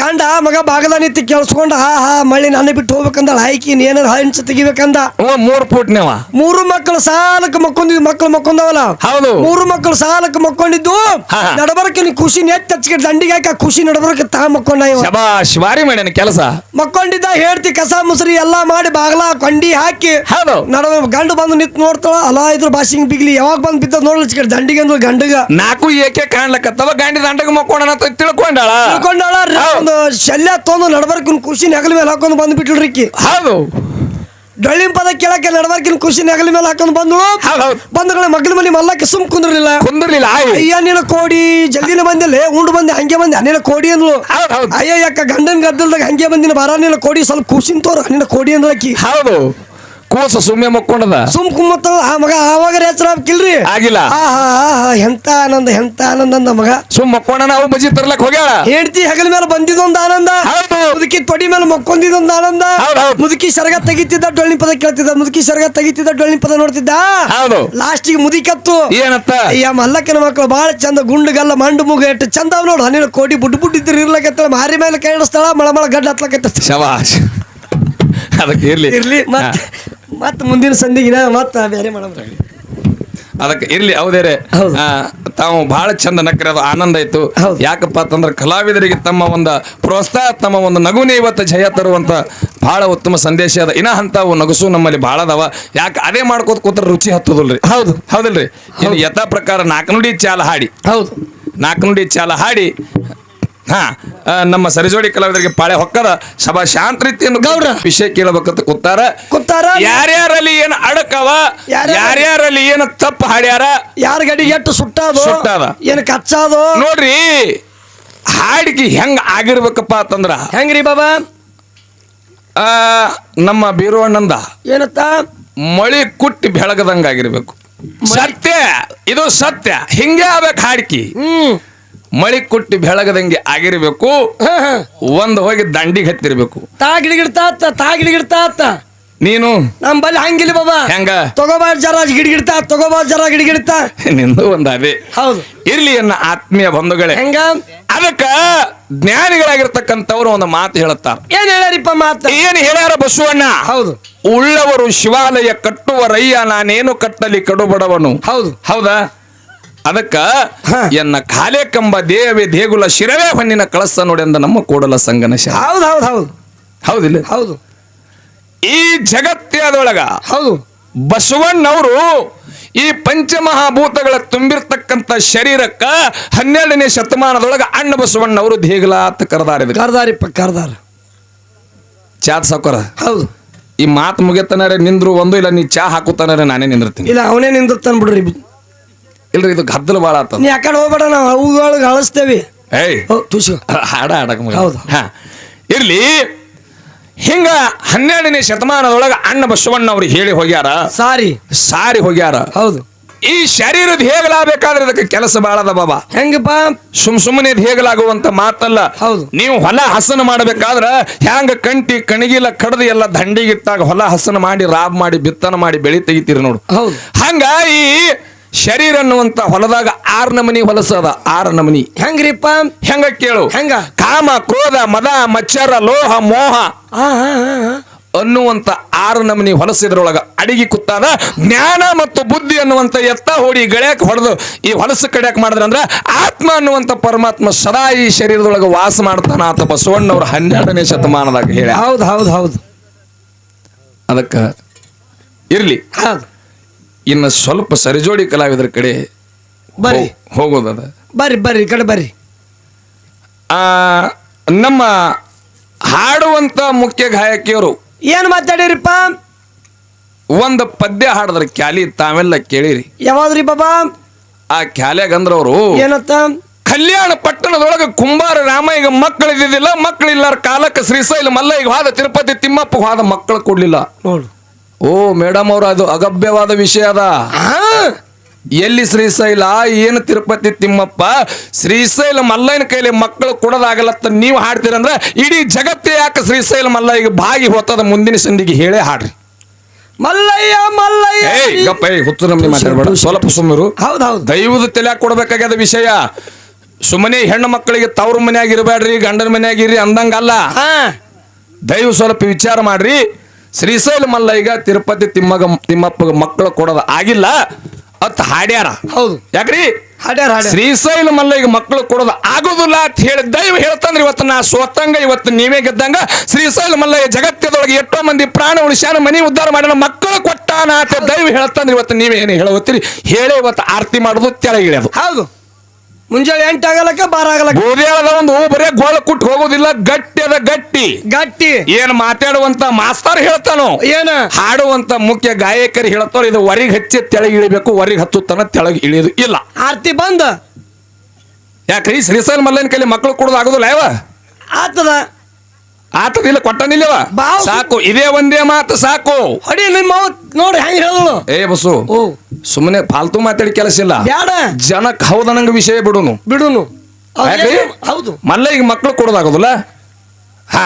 ಗಂಡ ಮಗ ಬಾಗದ ನಿಂತು ಕೇಳಿಸ್ಕೊಂಡು ಹಾ ಹಾ ಮಳ್ಳಿ ನನ್ನ ಬಿಟ್ಟು ಹೋಗ್ಬೇಕಂದ ಆಯ್ಕಿ ಏನಾರ ಹಂಚ ತೆಗಿಬೇಕಂದ? ಮೂರು ಪುಟ್ನೇವ ಮೂರು ಮಕ್ಕಳು ಸಾಲಕ್ಕೆ ಮಕ್ಕೊಂದಿದ್ ಮಕ್ಕಳು ಮಕ್ಕೊಂದವಲ್ಲ? ಹೌದು. ಮೂರು ಮಕ್ಕಳು ಸಾಲಕ್ಕೆ ಮಕ್ಕೊಂಡಿದ್ದು. ನಡಬರಕ್ಕೆ ನೀ ಖುಷಿ ನೆತ್ತಿ ದಂಡಿಗೆ ಹಾಕಿ ಖುಷಿ ನಡಬರಕ್ಕೆ ತಾ ಮಕ್ಕೊಂಡ ಮಾಡ್ಯಾನ ಕೆಲಸ. ಮಕ್ಕೊಂಡಿದ್ದ ಹೇಳ್ತಿ ಕಸ ಮುಸರಿ ಎಲ್ಲಾ ಮಾಡಿ ಬಾಗ್ಲ ಕೊಂಡಿ ಹಾಕಿ ಹೌದು. ನಡ ಗಂಡು ಬಂದು ನಿಂತು ನೋಡ್ತಾಳ ಅಲ್ಲ ಇದ್ರ ಭಾಷಿಂಗ್ ಬಿಗ್ಲಿ ಯಾವಾಗ ಬಂದ್ ಬಿದ್ದ ನೋಡ್ಲಿ ದಂಡಿಗೆ ಅಂದ್ರೆ ಗಂಡಗ. ನಾಲ್ಕು ಏಕೆ ಕಾಣ್ಲಕತ್ತವ? ಗಂಡಿ ದಂಡಗ ಮಕ್ಕೊಂಡನ ಅಂತ ತಿಳ್ಕೊಂಡಾಳ? ತಿಳ್ಕೊಂಡಾಳ, ಒಂದು ಶಲ್ಯ ತೊಂದು ನಡಬರ್ಕ್ ಖುಷಿ ನಗಲ ಮೇಲೆ ಹಾಕೊಂಡು ಬಂದ್ ಬಿಟ್ಲ್ರಿಕ್ಕಿ ಹೌದು. ಡೊಳ್ಳಿನ ಪದ ಕೇಳಕ್ಕೆ ನಡವರ್ಕಿನ ಖುಷಿ ನಗಲ ಮೇಲೆ ಹಾಕೊಂಡು ಬಂದಳು. ಬಂದಗಳ ಮಗ್ಲ ಮನೆ ಮಲ್ಲಕ್ಕೆ ಸುಮ್ ಕುಂದ್ರಲಿಲ್ಲ. ಕುಂದ್ರಲಿಲ್ಲ ಅಯ್ಯ ನಿನ್ನ ಕೋಡಿ ಜಲ್ದಿನ ಬಂದಿಲ್ಲ ಉಂಡು ಬಂದೆ ಹಂಗೆ ಬಂದೆ. ನಿನ್ನ ಕೋಡಿ ಅಂದ್ಲು ಅಯ್ಯ ಯಾಕ ಗಂಡನ ಗದ್ದಲ್ದಾಗ ಹಂಗೆ ಬಂದಿನ ಬರ ನಿನ್ನ ಕೋಡಿ ಸ್ವಲ್ಪ ಖುಷಿ ತೋರ. ನಿನ್ನ ಕೋಡಿ ಅಂದ್ಲಕ್ಕಿ ಹೌದು. ಕೂಸ ಸುಮ್ಮನೆ ಮಕ್ಕೊಂಡದ? ಸುಮ್ ಕುಮ್ಮತ್ತ ಆ ಮಗ ಆವಾಗ ಹೆಸರು ಹಾಕಿಲ್ರಿ. ಆಗಿಲ್ಲ? ಆಹಾ ಆಹಾ ಎಂತ ಆನಂದ ಎಂತ ಆನಂದ ಅಂದ ಮಗ. ಸುಮ್ ಮಕ್ಕೊಂಡ ನಾವು ಬಜಿ ತರ್ಲಕ್ ಹೋಗ್ಯಾಳ? ಹೆಂಡತಿ ಹಗಲ ಮೇಲೆ ಬಂದಿದ್ದೊಂದು ಆನಂದ. ಹೌದು. ಮುದುಕಿ ತೊಡಿ ಮೇಲೆ ಮಕ್ಕೊಂದಿದ್ದೊಂದು ಆನಂದ. ಹೌದ್ ಹೌದ್. ಮುದುಕಿ ಸರಗ ತೆಗಿತಿದ್ದ ಡೊಳ್ಳಿನ ಪದ ಕೇಳ್ತಿದ್ದ ಮುದುಕಿ ಸರಗ ತೆಗಿತಿದ್ದ ಡೊಳ್ಳಿನ ಪದ ನೋಡ್ತಿದ್ದ? ಹೌದು. ಲಾಸ್ಟಿಗೆ ಮುದಿಕತ್ತು ಏನತ್ತ? ಅಯ್ಯ ಮಲ್ಲಕ್ಕನ ಮಕ್ಕಳು ಬಹಳ ಚಂದ ಗುಂಡುಗಲ್ಲ ಮಂಡು ಮುಗ ಎಷ್ಟು ಚಂದ ಅವ್ ನೋಡು. ಹನ್ನೆರಡು ಕೋಟಿ ಬುಡ್ ಬುಡ್ಡಿದ್ರು ಇರ್ಲಕತ್ತ ಮಾರಿ ಮೇಲೆ ಕೈ ಸ್ಥಳ ಮಳ ಮಳ ಗಡ್ಡ ಹತ್ಲಕತ್ತ ಶವಾಶ್. ಅದಕ್ಕೆ ಇರ್ಲಿ. ಇರ್ಲಿ ಮತ್ ಮತ್ ಮುಂದಿನ ಸಂದಿಗಿನ ಮತ್ತ ಬೇರೆ ಮಾಡಮ್. ಅದಕ್ಕೆ ಇರ್ಲಿ ಹೌದೇರೆ. ಹೌದು. ತಾವು ಬಹಳ ಚಂದ ನಕ್ರೆ ಅದು ಆನಂದ ಆಯ್ತು. ಯಾಕಪ್ಪ ಅಂತಂದ್ರೆ ಕಲಾವಿದರಿಗೆ ತಮ್ಮ ಒಂದು ಪ್ರೋತ್ಸಾಹ ತಮ್ಮ ಒಂದು ನಗುನೇ ಇವತ್ತು ಜಯ ತರುವಂತ ಬಹಳ ಉತ್ತಮ ಸಂದೇಶ ಅದ. ಇನ್ನ ಅಂತಾವು ನಗಸು ನಮ್ಮಲ್ಲಿ ಬಹಳ ಅದಾವ. ಯಾಕೆ ಅದೇ ಮಾಡ್ಕೋತ ಕೂತ್ರ ರುಚಿ ಹತ್ತದಲ್ರಿ? ಹೌದು. ಹೌದಲ್ರಿ? ಇನ್ನು ಯಥಾ ಪ್ರಕಾರ ನಾಲ್ಕು ನುಡಿ ಚಾಲ ಹಾಡಿ. ಹೌದು. ನಾಲ್ಕು ನುಡಿ ಚಾಲ ಹಾಡಿ. ಹಾ ನಮ್ಮ ಸರಿಜೋಡಿ ಕಲಾವಿದರಿಗೆ ಪಾಳೆ ಹೊಕ್ಕದ ಸಭಾ ಶಾಂತ ರೀತಿಯನ್ನು ಗೌಡ್ರ. ವಿಷಯ ಕೇಳಬೇಕಂತ ಕೂತಾರ. ಕೂತಾರ? ಯಾರ್ಯಾರಲ್ಲಿ ಏನ್ ಅಡಕವ ಯಾರ್ಯಾರ- ಯಾರ್ಯಾರಲ್ಲಿ ಏನು ತಪ್ಪು ಹಾಡ್ಯಾರ? ಯಾರ ಗಡಿ ಎಟ್ಟು ಸುಟ್ಟಾದು? ಸುಟ್ಟಾದ. ಏನ್ ಕಚ್ಚಾದು? ನೋಡ್ರಿ ಹಾಡಿಗೆ ಹೆಂಗ್ ಆಗಿರ್ಬೇಕಪ್ಪ ಅಂತಂದ್ರ ಹೆಂಗ್ರಿ ಬಾಬಾ? ಆ ನಮ್ಮ ಬೀರುವಣ್ಣಂದ ಏನತ್ತ? ಮಳಿ ಕುಟ್ಟಿ ಬೆಳಗದಂಗ ಆಗಿರ್ಬೇಕು. ಸತ್ಯ ಇದು ಸತ್ಯ. ಹಿಂಗೆ ಆಗ್ಬೇಕು ಹಾಡ್ಕಿ. ಹ್ಮ್. ಮಳಿ ಕುಟ್ಟಿ ಬೆಳಗದಂಗೆ ಆಗಿರ್ಬೇಕು. ಒಂದು ಹೋಗಿ ದಂಡಿಗೆ ಹತ್ತಿರ್ಬೇಕು. ತಾ ಗಿಡಗಿಡ್ತಾತ ತಾ ಗಿಡಗಿಡ್ತಾತ ನೀನು? ನಮ್ ಬಲ್ಲಿ ಹಂಗಿಲ್ಲ ಬಾಬಾ. ಹೆಂಗ? ತಗೋಬಾರ್ ಜರ ಗಿಡಗಿಡ್ತಾ ತಗೋಬಾರ್ ಜರ ಗಿಡಗಿಡ್ತಾ *laughs* ನಿಂದು ಒಂದ್ ಅದೇ. ಹೌದು. ಇರ್ಲಿ ಅನ್ನ ಆತ್ಮೀಯ ಬಂಧುಗಳೇ. ಹೆಂಗ? ಅದಕ್ಕ ಜ್ಞಾನಿಗಳಾಗಿರ್ತಕ್ಕಂಥವ್ರು ಒಂದು ಮಾತು ಹೇಳುತ್ತಾರ. ಏನ್ ಹೇಳ್ಯಾರಿಪ್ಪ ಮಾತು? ಏನ್ ಹೇಳ್ಯಾರ ಬಸವಣ್ಣ? ಹೌದು. ಉಳ್ಳವರು ಶಿವಾಲಯ ಕಟ್ಟುವ ರಯ್ಯ ನಾನೇನು ಕಟ್ಟಲಿ ಕಡುಬಡವನು? ಹೌದು. ಹೌದಾ? ಅದಕ್ಕ. ಎನ್ನ ಕಾಲೇಕಂಬ ದೇವೇ ದೇಗುಲ ಶಿರವೇ ಹೊನ್ನಿನ ಕಳಸ ಅಂದ ನಮ್ಮ ಕೂಡಲ ಸಂಗನ ಹೌದು ಹೌದು ಹೌದು. ಹೌದಿಲ್ಲ ಹೌದು. ಈ ಜಗತ್ತದೊಳಗ ಹೌದು. ಬಸವಣ್ಣವರು ಈ ಪಂಚಮಹಾಭೂತಗಳ ತುಂಬಿರ್ತಕ್ಕಂಥ ಶರೀರಕ್ಕ ಹನ್ನೆರಡನೇ ಶತಮಾನದೊಳಗ ಅಣ್ಣ ಬಸವಣ್ಣವರು ದೇಗುಲ ಅಂತ ಕರೆದಾರಿದ್ರು ಕರ್ದಾರಿಪ್ಪ ಕರ್ದಾರ. ಚಾತ್ ಸಾಕೋರ ಹೌದು. ಈ ಮಾತು ಮುಗಿತನಾರೆ ನಿಂದ್ರು ಒಂದು ಇಲ್ಲ ನೀ ಚಾ ಹಾಕುತ್ತಾನಾರೆ ನಾನೇ ನಿಂದಿರ್ತೀನಿ. ಇಲ್ಲ ಅವನೇ ನಿಂದಿರ್ತಾನೆ ಬಿಡ್ರಿ. ಇಲ್ರಿ ಇದು ಗದ್ದಲ ಬಾಳ ಆತ ನೀ ಆ ಕಡೆ ಹೋಗ್ಬೇಡ ನಾವು ಅವುಗಳಿಗೆ ಅಳಿಸ್ತೇವಿ. ಏಯ್ ತುಸು. ಹಾಡ ಹಾಡಕ್ ಹೌದು. ಹಾ ಇರ್ಲಿ ಹಿಂಗ ಹನ್ನೆರಡನೇ ಶತಮಾನದೊಳಗ ಅಣ್ಣ ಬಸವಣ್ಣ ಅವ್ರು ಹೇಳಿ ಹೋಗ್ಯಾರ. ಸಾರಿ. ಸಾರಿ ಹೋಗ್ಯಾರ. ಹೌದು. ಈ ಶರೀರದ ಹೇಗಲಾಗಬೇಕಾದ್ರೆ ಅದಕ್ಕೆ ಕೆಲಸ ಬಾಳದ ಬಾಬಾ. ಹೆಂಗಪ್ಪ? ಸುಮ್ ಸುಮ್ಮನೆ ಹೇಗಲಾಗುವಂತ ಮಾತಲ್ಲ. ಹೌದು. ನೀವು ಹೊಲ ಹಸನ ಮಾಡಬೇಕಾದ್ರ ಹ್ಯಾಂಗ ಕಂಟಿ ಕಣಗಿಲ ಕಡ್ದು ಎಲ್ಲ ದಂಡಿಗಿಟ್ಟಾಗ ಹೊಲ ಹಸನ ಮಾಡಿ ರಾಬ್ ಮಾಡಿ ಬಿತ್ತನ ಮಾಡಿ ಬೆಳಿ ತೆಗಿತೀರಿ ನೋಡು. ಹೌದು. ಹಂಗ ಈ ಶರೀರ ಅನ್ನುವಂತ ಹೊಲದಾಗ ಆರ್ ನಮನಿ ಹೊಲಸದ ಆರ್ ನಮನಿ. ಹೆಂಗ್ರಿಪ್ಪ? ಹೆಂಗ ಕೇಳು? ಹೆಂಗ? ಕಾಮ ಕ್ರೋಧ ಮದ ಮಚ್ಚರ ಲೋಹ ಮೋಹ. ಅನ್ನುವಂತ ಆರು ನಮನಿ ಹೊಲಸಿದ್ರೊಳಗ ಅಡಿಗೆ ಕುತ್ತಾದ ಜ್ಞಾನ ಮತ್ತು ಬುದ್ಧಿ ಅನ್ನುವಂತ ಎತ್ತ ಹೊಡಿ ಗೆಳೆಯಕ್ ಹೊಡೆದು ಈ ಹೊಲಸು ಕಡೆಯಕ್ಕೆ ಮಾಡಿದ್ರಂದ್ರೆ ಆತ್ಮ ಅನ್ನುವಂತ ಪರಮಾತ್ಮ ಸದಾ ಈ ಶರೀರದೊಳಗ ವಾಸ ಮಾಡ್ತಾನ ಆತ ಬಸವಣ್ಣವ್ರ ಹನ್ನೆರಡನೇ ಶತಮಾನದಾಗ ಹೇಳಿ ಹೌದು ಹೌದು ಹೌದು. ಅದಕ್ಕೆ ಇರ್ಲಿ. ಹೌದು. ಇನ್ನು ಸ್ವಲ್ಪ ಸರಿಜೋಡಿ ಕಲಾವಿದರ ಕಡೆ ಬರ್ರಿ. ಹೋಗೋದದ. ಬರ್ರಿ ಬರ್ರಿ ಈ ಕಡೆ ಬರ್ರಿ. ಆ ನಮ್ಮ ಹಾಡುವಂತ ಮುಖ್ಯ ಗಾಯಕಿಯವರು ಏನು ಮಾತಾಡಿರಿಪ್ಪ? ಒಂದು ಪದ್ಯ ಹಾಡಿದ್ರೆ ಕ್ಯಾಲಿ ತಾವೆಲ್ಲ ಕೇಳಿರಿ. ಯಾವಾದ್ರಿ ಬಾಬಾ? ಆ ಕ್ಯಾಲ್ಯಾಗಂದ್ರವ್ರು ಏನತ್ತ? ಕಲ್ಯಾಣ ಪಟ್ಟಣದೊಳಗೆ ಕುಂಬಾರ ರಾಮ ಈಗ ಮಕ್ಕಳು ಮಕ್ಕಳಿಲ್ಲ ಕಾಲಕ್ಕೆ ಶ್ರೀಶೈಲ ಈಗ ಹೋದ ತಿರುಪತಿ ತಿಮ್ಮಪ್ಪ ಹೋದ ಮಕ್ಕಳು ಕೊಡ್ಲಿಲ್ಲ. ನೋಡು. ಓ ಮೇಡಮ್ ಅವ್ರ ಅದು ಅಗಭ್ಯವಾದ ವಿಷಯ ಅದ. ಎಲ್ಲಿ ಶ್ರೀಶೈಲ? ಏನು ತಿರುಪತಿ ತಿಮ್ಮಪ್ಪ? ಶ್ರೀಶೈಲ ಮಲ್ಲಯ್ಯನ ಕೈಲಿ ಮಕ್ಕಳು ಕೊಡೋದಾಗಲತ್ತ ನೀವು ಹಾಡ್ತೀರಂದ್ರೆ ಇಡೀ ಜಗತ್ತೇ ಯಾಕೆ ಶ್ರೀಶೈಲ ಮಲ್ಲಯ್ಯಗೆ ಬಾಗಿ ಹೋತದ ಮುಂದಿನ ಸಂದಿಗೆ ಹೇಳೇ ಹಾಡ್ರಿ. ಮಲ್ಲಯ್ಯ ಮಲ್ಲಯ್ಯ ಏಯ್ ಗಪ್ಪ ಏಯ್ ಮಾತಾಡ್ಬೇಡ. ಸ್ವಲ್ಪ ಸುಮ್ಮರು ಹೌದು ಹೌದು ದೈವದ ತಲೆ ಕೊಡ್ಬೇಕಾಗ್ಯದ ವಿಷಯ. ಸುಮ್ಮನೆ ಹೆಣ್ಣು ಮಕ್ಕಳಿಗೆ ತವ್ರ ಮನ್ಯಾಗ ಇರಬೇಡ್ರಿ ಗಂಡನ ಮನ್ಯಾಗ ಇರ್ರಿ ಅಂದಂಗಲ್ಲ. ಹಾ. ದೈವ ಸ್ವಲ್ಪ ವಿಚಾರ ಮಾಡ್ರಿ. ಶ್ರೀಶೈಲ ಮಲ್ಲಯ್ಯಗ ತಿರುಪತಿ ತಿಮ್ಮಗ ತಿಮ್ಮಪ್ಪಗ ಮಕ್ಕಳು ಕೊಡೋದು ಆಗಿಲ್ಲ ಅತ್ ಹಾಡ್ಯಾರ. ಹೌದು. ಯಾಕ್ರಿ? ಹಾಡ್ಯಾರ ಶ್ರೀಶೈಲ ಮಲ್ಲಯ್ಯಗ ಮಕ್ಕಳು ಕೊಡೋದು ಆಗೋದಿಲ್ಲ ಅಂತ ಹೇಳಿ ದೈವ ಹೇಳ್ತಂದ್ರೆ ಇವತ್ತು ನಾ ಸೋತಂಗ ಇವತ್ತು ನೀವೇ ಗೆದ್ದಂಗ ಶ್ರೀಶೈಲ ಮಲ್ಲಯ್ಯ ಜಗತ್ತದೊಳಗೆ ಎಷ್ಟೋ ಮಂದಿ ಪ್ರಾಣ ಉಳಿಸ್ಯಾನ ಮನಿ ಉದ್ಧಾರ ಮಾಡ್ಯಾನ ಮಕ್ಕಳು ಕೊಟ್ಟಾನ ಅಂತ ದೈವ ಹೇಳ್ತಂದ್ರೆ ಇವತ್ತು ನೀವೇ ಏನು ಹೇಳವತ್ತೀರಿ ಹೇಳೇ ಇವತ್ತು ಆರತಿ ಮಾಡೋದು ತೆಳಗಿಳಿಯೋದು ಹೌದು. ಮುಂಜಾನೆ ಎಂಟು ಆಗಲಕ್ಕ ಬಾರ ಆಗಲಕ್ಕ? ಗೋಧಿಯಾಳದ ಒಂದು ಬರೇ ಗೋಳ ಕುಟ್ಟು ಹೋಗೋದಿಲ್ಲ ಗಟ್ಟಿ ಅದ ಗಟ್ಟಿ. ಗಟ್ಟಿ. ಏನ್ ಮಾತಾಡುವಂತ ಮಾಸ್ತರ್ ಹೇಳ್ತಾನೋ? ಏನ? ಹಾಡುವಂತ ಮುಖ್ಯ ಗಾಯಕರು ಹೇಳ್ತಾರ ಇದು ವರಿಗೆ ಹಚ್ಚಿ ತೆಳಗ್ ಇಳಿಬೇಕು ವರಿಗೆ ಹತ್ತುತ್ತಾನ ತೆಳಗ್ ಇಳಿಯೋದು ಇಲ್ಲ. ಆರ್ತಿ ಬಂದ? ಯಾಕ್ರಿ? ಶ್ರೀಸನ್ ಮಲ್ಲನ ಕೈಲಿ ಮಕ್ಕಳು ಕೊಡೋದು ಆಗೋದಿಲ್ಲ ಯಾವ? ಆತದ? ಆತದಿಲ್ಲ ಕೊಟ್ಟನಿಲ್ಲವ? ಸಾಕು ಇದೇ ಒಂದೇ ಮಾತು ಸಾಕು. ಅಡಿ ನಿಮ್ಮ ನೋಡಿ ಹೆಂಗ್ ಹೇಳು ಏ ಬಸ್ಸು ಓ ಸುಮ್ಮನೆ ಫಾಲ್ತು ಮಾತಾಡಿ ಕೆಲಸ ಇಲ್ಲ ಬ್ಯಾಡ ಹೌದ ಹೌದನಂಗ ವಿಷಯ ಬಿಡುನು ಬಿಡುನು ಅವ್ರ್ ಯಾಕ್ರಿ? ಏನು? ಹೌದು ಮಲ್ಲ ಈಗ ಮಕ್ಳು ಕೊಡೋದಾಗೋದಿಲ್ಲ ಹಾ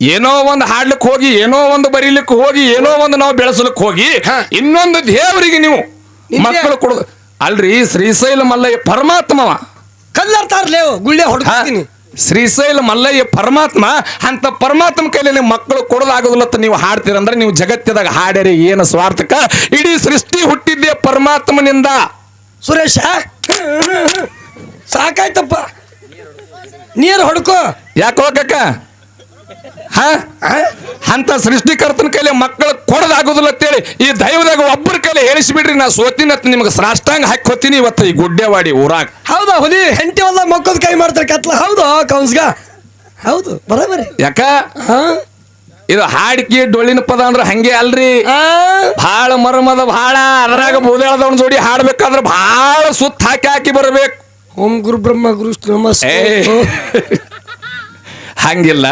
ಏನೋ ಒಂದು ಹಾಡ್ಲಿಕ್ಕೆ ಹೋಗಿ ಏನೋ ಒಂದು ಬರೀಲಿಕ್ಕೆ ಹೋಗಿ ಏನೋ ಒಂದು ನಾವು ಬೆಳೆಸಲಿಕ್ಕೆ ಹೋಗಿ ಹಾ. ಇನ್ನೊಂದು ದೇವರಿಗೆ ನೀವು. ಮಕ್ಕಳು ಕೊಡೋದು ಅಲ್ರಿ ಶ್ರೀಶೈಲ ಮಲ್ಲಯ್ಯ ಪರಮಾತ್ಮವ ಕಲ್ಲರ್ತಾರ್ಲೇವು ಗುಳ್ಳೆ ಹಾ? ಶ್ರೀಶೈಲ ಮಲ್ಲಯ್ಯ ಪರಮಾತ್ಮ ಅಂತ ಪರಮಾತ್ಮ ಕೈಲಿ ನೀವು ಮಕ್ಕಳು ಕೊಡೋದಾಗೋದಿಲ್ಲ ಅಂತ ನೀವು ಹಾಡ್ತೀರಂದ್ರೆ ನೀವು ಜಗತ್ತದಾಗ ಹಾಡ್ಯಾರಿ ಏನು ಸ್ವಾರ್ಥಕ? ಇಡೀ ಸೃಷ್ಟಿ ಹುಟ್ಟಿದ್ದೆ ಪರಮಾತ್ಮನಿಂದ. ಸುರೇಶ ಸಾಕಾಯ್ತಪ್ಪ. ನೀರು ಹೊಡ್ಕೋ. ಯಾಕೆ ಹೋಗಕ್ಕ? ಅಂತ ಸೃಷ್ಟಿಕರ್ತನ ಕೈಲಿ ಮಕ್ಕಳು ಕೊಡೋದಾಗೋದಿಲ್ಲ ಅಂತೇಳಿ ಈ ದೈವದಾಗ ಒಬ್ಬರ ಕೈಲಿ ಹೇಳಿಸ್ಬಿಡ್ರಿ ನಾ ಸೋತಿನತ್ ನಿಮ್ಗೆ ಸಾಷ್ಟಾಂಗ ಹಾಕಿ ಹೋತೀನಿ ಇವತ್ತು ಈ ಗುಡ್ಡೆವಾಡಿ ಊರಾಗ. ಹೌದಾ ಹುಲಿ ಹೆಂಟಿ ಹೊಲ್ದಾಗ ಮಕ್ಕದ ಕೈ ಮಾಡ್ತಾರೆ ಕತ್ಲ. ಹೌದು ಕೌನ್ಸ್ಗ. ಹೌದು ಬರಬರಿ. ಯಾಕ? ಇದು ಹಾಡಿಕೆ ಡೊಳ್ಳಿನ ಪದ ಅಂದ್ರೆ ಹಂಗೆ ಅಲ್ರಿ. ಭಾಳ ಮರ್ಮದ ಭಾಳ. ಅದ್ರಾಗ ಬೂದೇಳದವನ್ ಜೋಡಿ ಹಾಡ್ಬೇಕಾದ್ರೆ ಭಾಳ ಸುತ್ತ ಹಾಕಿ ಹಾಕಿ ಬರಬೇಕು. ಓಂ ಗುರು ಬ್ರಹ್ಮ ಗುರು ನಮಸ್ತೆ. ಹಂಗಿಲ್ಲ.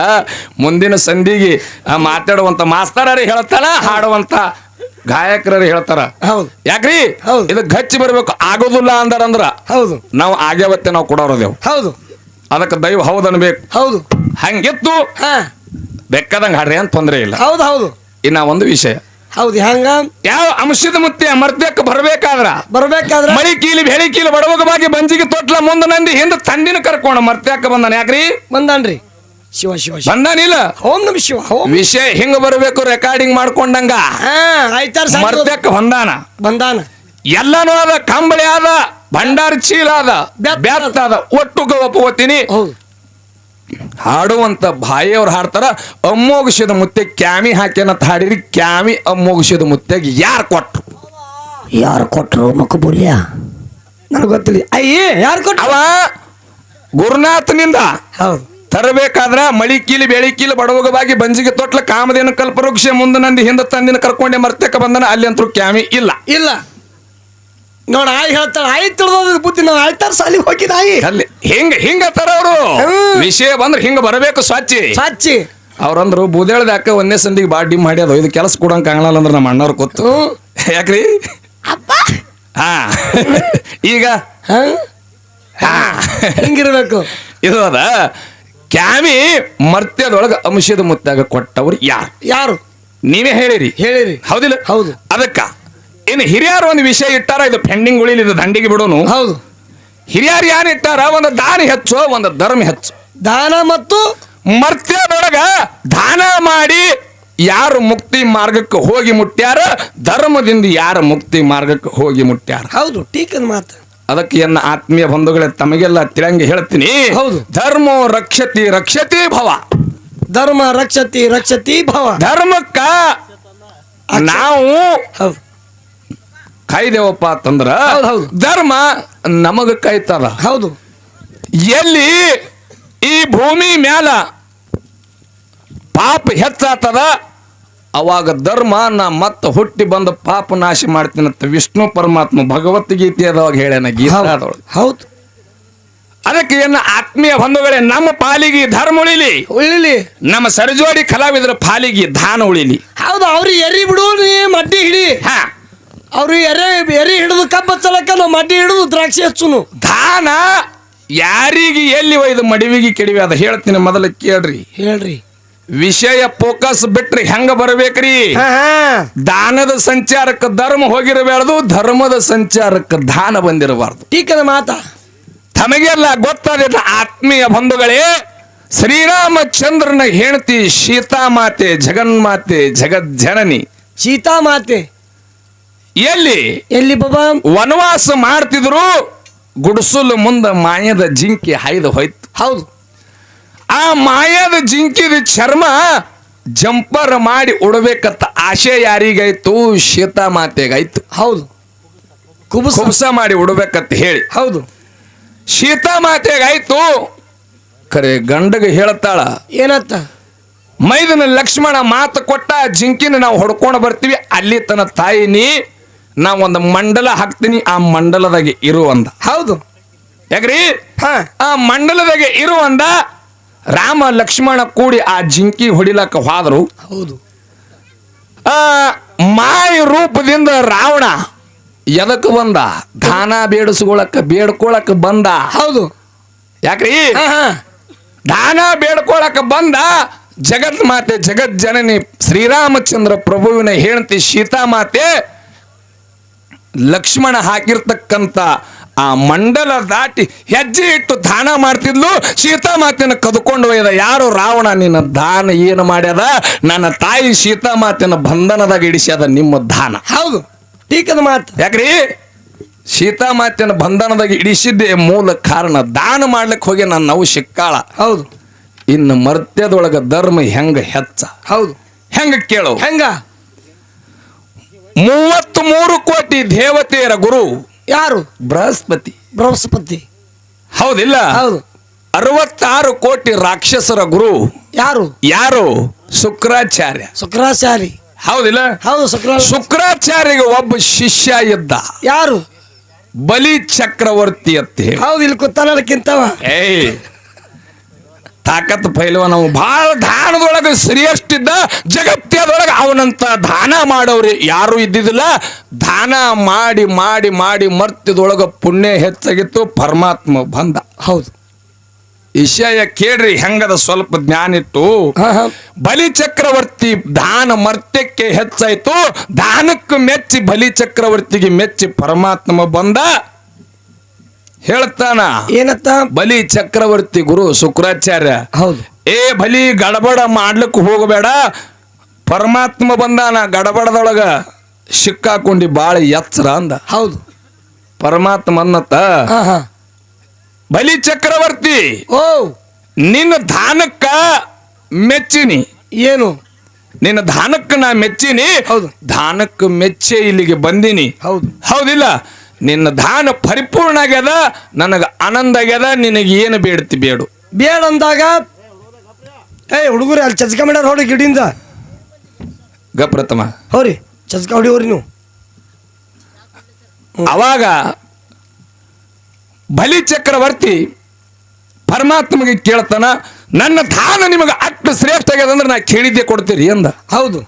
ಮುಂದಿನ ಸಂಧಿಗೆ ಮಾತಾಡುವಂತ ಮಾಸ್ತರರು ಹೇಳ್ತಾರ ಹಾಡುವಂತ ಗಾಯಕರೇ ಹೇಳ್ತಾರ. ಹೌದು. ಯಾಕ್ರಿ? ಹೌದು. ಇದು ಗಚ್ಚಿ ಬರ್ಬೇಕು ಆಗೋದಿಲ್ಲ ಅಂದಾರಂದ್ರ ಹೌದು. ನಾವು ಆಗ್ಯಾವತ್ತೆ ನಾವು ಕೊಡೋರದೇವು ಹೌದು. ಅದಕ್ಕೆ ದೈವ ಹೌದು ಅನ್ಬೇಕು ಹೌದು. ಹಂಗಿತ್ತು. ಹಾ. ಬೆಕ್ಕದಂಗ ಹಾಡ್ರಿ ಅಂತ ತೊಂದರೆ ಇಲ್ಲ. ಹೌದು ಹೌದು. ಇನ್ನ ಒಂದು ವಿಷಯ. ಹೌದು ಹೆಂಗ? ಯಾವ ಅಂಶದ ಮುತ್ತೆ ಮರ್ದಕ್ಕೆ ಬರ್ಬೇಕಾದ್ರ? ಬರ್ಬೇಕಾದ್ರ? ಮಳಿ ಕೀಲಿ ಬೆಳಿ ಕೀಲಿ ಬಡವಾಗಿ ಬಂಜಿಗೆ ತೊಟ್ಲ ಮುಂದ ನಂದಿ ಹಿಂದ ತಂದಿನ ಕರ್ಕೊಂಡು ಮರ್ತ್ಯಾಕ ಬಂದಾನ ಯಾಕ್ರಿ? ಬಂದಾನ್ರಿ. ಶಿವ ಶಿವ ಶಿವ. ಬಂದಾನಿಲ್ಲ. ಓಂ ನಮ ಶಿವ ಓಂ ವಿಷಯ ಹಿಂಗ ಬರಬೇಕು ರೆಕಾರ್ಡಿಂಗ್ ಮಾಡ್ಕೊಂಡಂಗ. ಹಾ ಆಯ್ತಾರ ಸರ್ ಹೊಂದಾನ ಬಂದಾನ. ಎಲ್ಲಾನು ಅದ ಕಂಬಳಿ ಆದ ಭಂಡಾರ ಚೀಲ ಅದ ಬೆತ್ತ ಬೆತ್ತ ಅದ ಒಟ್ಟು ಒಪ್ಕೋತೀನಿ ಹೌದು. ಹಾಡುವಂತ ಬಾಯಿಯವ್ರು ಹಾಡ್ತಾರ ಅಮ್ಮೋಗಿಸಿದ ಮುತ್ತೆ ಕ್ಯಾಮಿ ಹಾಕ್ಯನಂತ ಹಾಡಿರಿ ಕ್ಯಾಮಿ ಅಮ್ಮೋಗಿಸಿದ ಮುತ್ತೆಗೆ ಯಾರು ಕೊಟ್ರು? ಯಾರು ಕೊಟ್ರು ಮಕ್ಕಬುಲ್ಯ ನನಗೆ ಗೊತ್ತಿಲ್ಲ. ಅಯ್ಯ ಯಾರು ಕೊಟ್ಟ ಅವ ಗುರುನಾಥನಿಂದ. ಹೌದು. ತರಬೇಕಾದ್ರ ಮಳಿ ಕೀಲಿ ಬೆಳಿ ಕೀಲಿ ಬಡವಗವಾಗಿ ಬಂಜಿಗೆ ತೊಟ್ಲ ಕಾಮದೇನ ಕಲ್ಪವೃಕ್ಷ ಮುಂದೆ ನಂದಿ ಹಿಂದೆ ತಂದಿನ ಕರ್ಕೊಂಡೆ ಮರ್ತಕ ಬಂದನ ಅಲ್ಲಿ ಅಂತೂ ಕ್ಯಾಮಿ ಇಲ್ಲ. ಇಲ್ಲ. ನೋಡ ಆಯ್ ಹೇಳ್ತಾಳ ಆಯ್ ತಿಳಿದ ಬುದ್ಧಿ ನಾನು ಆಯ್ತಾರ ಸಾಲಿ ಹೋಗಿದ ಆಯಿ ಅಲ್ಲಿ ಹಿಂಗ ಹಿಂಗ ತರ ಅವರು. ವಿಷಯ ಬಂದ್ರೆ ಹಿಂಗ ಬರಬೇಕು ಸ್ವಚ್ಛಿ ಸಾಚಿ. ಅವ್ರಂದ್ರು ಬೂದೇಳ್ದಾಕ ಒಂದೇ ಸಂದಿಗೆ ಬಾ ಡಿಮ್ ಮಾಡ್ಯದ ಇದು ಕೆಲಸ ಕೊಡಂಗ ಕಾಣಲ್ಲ ಅಂದ್ರೆ ನಮ್ಮ ಅಣ್ಣವ್ರು ಕೂತು ಯಾಕ್ರಿ? ಹಾ. ಈಗ? ಹಾ. ಹಾ. ಹಿಂಗಿರ್ಬೇಕು. ಇದು ಅದ. ಕ್ಯಾಮಿ ಮರ್ತ್ಯದೊಳಗ ಅಂಶದ ಮುತ್ತಾಗ ಕೊಟ್ಟವ್ರು ಯಾರು? ಯಾರು? ನೀವೇ ಹೇಳಿರಿ. ಹೇಳಿರಿ. ಹೌದಿಲ್ಲ? ಹೌದು. ಅದಕ್ಕ ಇನ್ನು ಹಿರಿಯರು ಒಂದು ವಿಷಯ ಇಟ್ಟಾರ ಇದು ಪೆಂಡಿಂಗ್ ಉಳಿಲಿ ಇದು ದಂಡಿಗೆ ಬಿಡೋನು. ಹೌದು. ಹಿರಿಯರು ಯಾರು ಇಟ್ಟಾರ? ಒಂದು ದಾನ ಹೆಚ್ಚು ಒಂದು ಧರ್ಮ ಹೆಚ್ಚು. ದಾನ ಮತ್ತು ಮರ್ತ್ಯದೊಳಗ ದಾನ ಮಾಡಿ ಯಾರು ಮುಕ್ತಿ ಮಾರ್ಗಕ್ಕೆ ಹೋಗಿ ಮುಟ್ಟ್ಯಾರ ಧರ್ಮದಿಂದ ಯಾರು ಮುಕ್ತಿ ಮಾರ್ಗಕ್ಕೆ ಹೋಗಿ ಮುಟ್ಟ್ಯಾರ ಹೌದು ಟೀಕನ್ ಮಾತು. ಅದಕ್ಕೆ ಎನ್ನ ಆತ್ಮೀಯ ಬಂಧುಗಳೇ ತಮಗೆಲ್ಲ ತಿಳಂಗಿ ಹೇಳ್ತೀನಿ. ಹೌದು. ಧರ್ಮೋ ರಕ್ಷತಿ ರಕ್ಷತಿ ಭವ. ಧರ್ಮ ರಕ್ಷತಿ ರಕ್ಷತಿ ಭವ. ಧರ್ಮಕ್ಕ ನಾವು ಕಾಯ್ದೇವಪ್ಪ ಅಂತಂದ್ರ. ಧರ್ಮ ನಮಗ ಕಾಯ್ತಾರ. ಹೌದು. ಎಲ್ಲಿ ಈ ಭೂಮಿ ಮ್ಯಾಲ ಪಾಪ ಹೆಚ್ಚಾತದ ಅವಾಗ ಧರ್ಮ ನಾ ಮತ್ತ ಹುಟ್ಟಿ ಬಂದ ಪಾಪ ನಾಶ ಮಾಡ್ತೀನಂತ ವಿಷ್ಣು ಪರಮಾತ್ಮ ಭಗವದ್ಗೀತೆಯದವಾಗ ಹೇಳ್ಯಾನ ಗೀತಾದೊಳಗೆ. ಹೌದು. ಅದಕ್ಕೆ ಏನ ಆತ್ಮೀಯ ಬಂಧುಗಳೇ ನಮ್ಮ ಪಾಲಿಗೆ ಧರ್ಮ ಉಳಿಲಿ. ಉಳಿಲಿ. ನಮ್ಮ ಸರಜೋಡಿ ಕಲಾವಿದರ ಪಾಲಿಗೆ ಧಾನ ಉಳಿಲಿ. ಹೌದು ಅವ್ರಿಗೆ ಎರಿ ಬಿಡು ನೀ ಮಡ್ಡಿ ಹಿಡಿ. ಹಾ. ಅವ್ರು ಎರೆ ಎರಿ ಹಿಡಿದು ಕಬ್ಬ ಚಲಕ ನಾವು ಮಡ್ಡಿ ಹಿಡಿದು ದ್ರಾಕ್ಷಿ ಹಚ್ಚುನು. ಧಾನ ಯಾರಿಗೆ ಎಲ್ಲಿ ಒಯ್ದು ಮಡಿವಿಗೆ ಕೆಡಿವಿ ಅದ ಹೇಳ್ತೀನಿ ಮೊದಲ ಕೇಳ್ರಿ. ಹೇಳ್ರಿ. ವಿಷಯ ಫೋಕಸ್ ಬಿಟ್ರಿ ಹೆಂಗ ಬರ್ಬೇಕ್ರಿ? ದಾನದ ಸಂಚಾರಕ್ಕೆ ಧರ್ಮ ಹೋಗಿರಬಾರದು ಧರ್ಮದ ಸಂಚಾರಕ್ಕೆ ದಾನ ಬಂದಿರಬಾರ್ದು. ಟೀಕದ ಮಾತ. ತಮಗೆಲ್ಲ ಗೊತ್ತಾದ ಆತ್ಮೀಯ ಬಂಧುಗಳೇ ಶ್ರೀರಾಮಚಂದ್ರನ ಹೆಂಡತಿ ಸೀತಾಮಾತೆ ಜಗನ್ಮಾತೆ ಜಗಜ್ಜನನಿ. ಸೀತಾ ಮಾತೆ ಎಲ್ಲಿ? ಎಲ್ಲಿ ಬಾಬಾ? ವನವಾಸ ಮಾಡ್ತಿದ್ರು ಗುಡಿಸಲು ಮುಂದೆ ಮಾಯದ ಜಿಂಕಿ ಹಾಯ್ದು ಹೋಯ್ತು. ಹೌದು. ಆ ಮಾಯದ ಜಿಂಕಿದ ಚರ್ಮ ಜಂಪರ್ ಮಾಡಿ ಉಡಬೇಕಂತ ಆಶೆ ಯಾರಿಗಾಯ್ತು? ಸೀತಾಮಾತೆಗಾಯ್ತು ಹೌದು. ಕುಬುಸ. ಕುಬುಸ ಮಾಡಿ ಉಡಬೇಕಂತ ಹೇಳಿ. ಹೌದು. ಶೀತ ಮಾತೆಗಾಯ್ತು. ಕರೆ ಗಂಡಗ ಹೇಳ್ತಾಳ ಏನತ್ತ? ಮೈದನ ಲಕ್ಷ್ಮಣ ಮಾತು ಕೊಟ್ಟ ಜಿಂಕಿನ ನಾವು ಹೊಡ್ಕೊಂಡು ಬರ್ತೀವಿ. ಅಲ್ಲಿ ತನ್ನ ತಾಯಿ ನೀ ನಾ ಒಂದು ಮಂಡಲ ಹಾಕ್ತೀನಿ ಆ ಮಂಡಲದಾಗೆ ಇರು ಅಂದ. ಹೌದು. ಯಾಕ್ರಿ? ಹಾ. ಆ ಮಂಡಲದಾಗೆ ಇರು ಅಂದ. ರಾಮ ಲಕ್ಷ್ಮಣ ಕೂಡಿ ಆ ಜಿಂಕಿ ಹೊಡಿಲಕ್ಕ ಹೋದ್ರು. ಹೌದು. ಆ ಮಾಯ ರೂಪದಿಂದ ರಾವಣ ಎದಕ್ಕೆ ಬಂದ? ದಾನ ಬೇಡಿಸ್ಕೊಳಕ ಬೇಡ್ಕೊಳಕ್ ಬಂದ. ಹೌದು. ಯಾಕ್ರಿ? ಹಾ ಹಾ. ದಾನ ಬೇಡ್ಕೊಳಕ ಬಂದ. ಜಗತ್ ಮಾತೆ ಜಗತ್ ಜನನಿ ಶ್ರೀರಾಮಚಂದ್ರ ಪ್ರಭುವಿನ ಹೇಳ್ತಿ ಸೀತಾ ಮಾತೆ ಲಕ್ಷ್ಮಣ ಹಾಕಿರ್ತಕ್ಕಂತ ಆ ಮಂಡಲ ದಾಟಿ ಹೆಜ್ಜೆ ಇಟ್ಟು ದಾನ ಮಾಡ್ತಿದ್ಲು ಸೀತಾ ಮಾತಿನ ಕದ್ಕೊಂಡು ಒಯ್ದ ಯಾರು ರಾವಣ ನಿನ್ನ ದಾನ ಏನು ಮಾಡ್ಯದ? ನನ್ನ ತಾಯಿ ಸೀತಾ ಮಾತಿನ ಬಂಧನದಾಗ ಇಡಿಸ್ಯದ ನಿಮ್ಮ ದಾನ. ಹೌದು ಟೀಕದ ಮಾತು. ಯಾಕ್ರಿ? ಸೀತಾ ಮಾತಿನ ಬಂಧನದಾಗ ಇಡಿಸಿದ್ದೇ ಮೂಲ ಕಾರಣ ದಾನ ಮಾಡ್ಲಿಕ್ಕೆ ಹೋಗಿ ನನ್ನ ನಾವು ಸಿಕ್ಕಾಳ. ಹೌದು. ಇನ್ನು ಮರ್ತ್ಯದೊಳಗ ಧರ್ಮ ಹೆಂಗ ಹೆಚ್ಚ? ಹೌದು. ಹೆಂಗ ಕೇಳು ಹೆಂಗ? ಮೂವತ್ತ್ ಮೂರು ಕೋಟಿ ದೇವತೆಯರ ಗುರು ಯಾರು? ಬೃಹಸ್ಪತಿ. ಬೃಹಸ್ಪತಿ. ಹೌದಿಲ್ಲ? ಹೌದು. ಅರವತ್ತಾರು ಕೋಟಿ ರಾಕ್ಷಸರ ಗುರು. ಯಾರು? ಯಾರು? ಶುಕ್ರಾಚಾರ್ಯ. ಶುಕ್ರಾಚಾರಿ. ಹೌದಿಲ್ಲ? ಹೌದು ಶುಕ್ರ ಶುಕ್ರಾಚಾರ್ಯಗೆ ಒಬ್ಬ ಶಿಷ್ಯ ಇದ್ದ. ಯಾರು? ಬಲಿ ಚಕ್ರವರ್ತಿ ಅಂತ ಹೇಳಿ. ಹೌದು ಇಲ್ಲಿ ಕೂತಾನಕ್ಕಿಂತವ ಏಯ್ ತಾಕತ್ ಪೈಲವನ ನಾವು ಬಹಳ ದಾನದೊಳಗೆ ಶ್ರೇಷ್ಠಿದ್ದ ಜಗತ್ಯದೊಳಗೆ ಅವನಂತ ದಾನ ಮಾಡೋರು ಯಾರು ಇದ್ದಿದ್ದಿಲ್ಲ. ದಾನ ಮಾಡಿ ಮಾಡಿ ಮಾಡಿ ಮರ್ತ್ಯದೊಳಗೆ ಪುಣ್ಯ ಹೆಚ್ಚಾಗಿತ್ತು ಪರಮಾತ್ಮ ಬಂದ. ಹೌದು. ವಿಷಯ ಕೇಳ್ರಿ ಹೆಂಗದ ಸ್ವಲ್ಪ ಜ್ಞಾನ ಇತ್ತು. ಬಲಿ ಚಕ್ರವರ್ತಿ ದಾನ ಮರ್ತ್ಯಕ್ಕೆ ಹೆಚ್ಚಾಯ್ತು. ದಾನಕ್ಕೆ ಮೆಚ್ಚಿ ಬಲಿ ಚಕ್ರವರ್ತಿಗೆ ಮೆಚ್ಚಿ ಪರಮಾತ್ಮ ಬಂದ. ಹೇಳ್ತಾನ. ಏನತ್ತ? ಬಲಿ ಚಕ್ರವರ್ತಿ ಗುರು ಶುಕ್ರಾಚಾರ್ಯ. ಹೌದು. ಏ ಬಲಿ ಗಡಬಡ ಮಾಡ್ಲಿಕ್ಕೆ ಹೋಗಬೇಡ. ಪರಮಾತ್ಮ ಬಂದಾನ ಗಡಬಡದೊಳಗ ಸಿಕ್ಕಾಕೊಂಡಿ ಬಾಳ ಎಚ್ಚರ ಅಂದ. ಹೌದು. ಪರಮಾತ್ಮ ಅನ್ನತ್ತ ಬಲಿ ಚಕ್ರವರ್ತಿ ಓ. ನಿನ್ನ ಧಾನಕ್ಕ ಮೆಚ್ಚಿನಿ. ಏನು? ನಿನ್ನ ಧಾನಕ್ಕ ನಾ ಮೆಚ್ಚಿನಿ. ಹೌದು. ದಾನಕ್ಕೆ ಮೆಚ್ಚೆ ಇಲ್ಲಿಗೆ ಬಂದಿನಿ. ಹೌದು. ಹೌದಿಲ್ಲ? ನಿನ್ನ ದಾನ ಪರಿಪೂರ್ಣ ಆಗ್ಯದ ನನಗ ಆನಂದ ಆಗ್ಯದ ನಿನಗೆ ಏನು ಬೇಡ್ತಿ ಬೇಡು. ಬೇಡ ಅಂದಾಗ ಏಯ್ ಹುಡುಗರು ಅಲ್ಲಿ ಚಚ್ಕ ಮಾಡ್ಯಾರ ಹೊಡಿ ಗಿಡಿಂದ ಗಪ್ರತಮ ಹೋರಿ ಚಚ್ಕ ಹೊಡಿಯೋರಿ ನೀವು. ಅವಾಗ ಬಲಿ ಚಕ್ರವರ್ತಿ ಪರಮಾತ್ಮಗೆ ಕೇಳ್ತಾನ ನನ್ನ ದಾನ ನಿಮಗೆ ಅಷ್ಟು ಶ್ರೇಷ್ಠ ಆಗ್ಯದ ಅಂದ್ರೆ ನಾ ಕೇಳಿದ್ದೆ ಕೊಡ್ತೀರಿ ಅಂದ. ಹೌದು.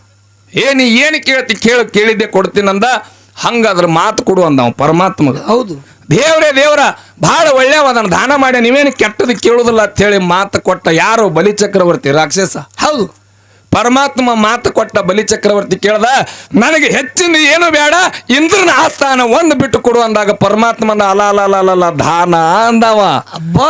ಏನು ಏನು ಕೇಳ್ತಿ ಕೇಳು ಕೇಳಿದ್ದೆ ಕೊಡ್ತೀನಂದ ಹಂಗಾದ್ರ ಮಾತು ಕೊಡು ಅಂದವ ಪರಮಾತ್ಮಗ. ಹೌದು. ದೇವರೇ ದೇವ್ರ ಬಹಳ ಒಳ್ಳೆಯವ ಅದನ್ನ ದಾನ ಮಾಡಿ ನೀವೇನು ಕೆಟ್ಟದ ಕೇಳುದಿಲ್ಲ ಅಂತೇಳಿ ಮಾತು ಕೊಟ್ಟ ಯಾರು ಬಲಿ ಚಕ್ರವರ್ತಿ ರಾಕ್ಷಸ? ಹೌದು. ಪರಮಾತ್ಮ ಮಾತು ಕೊಟ್ಟ ಬಲಿ ಚಕ್ರವರ್ತಿ ಕೇಳ್ದ ನನಗೆ ಹೆಚ್ಚಿನ ಏನು ಬೇಡ ಇಂದ್ರನ ಆಸ್ಥಾನ ಒಂದು ಬಿಟ್ಟು ಕೊಡು ಅಂದಾಗ ಪರಮಾತ್ಮನ ಅಲ ಅಲ ಅಲ ಅಲ ಅಲ ದಾನ ಅಂದವ. ಅಬ್ಬ.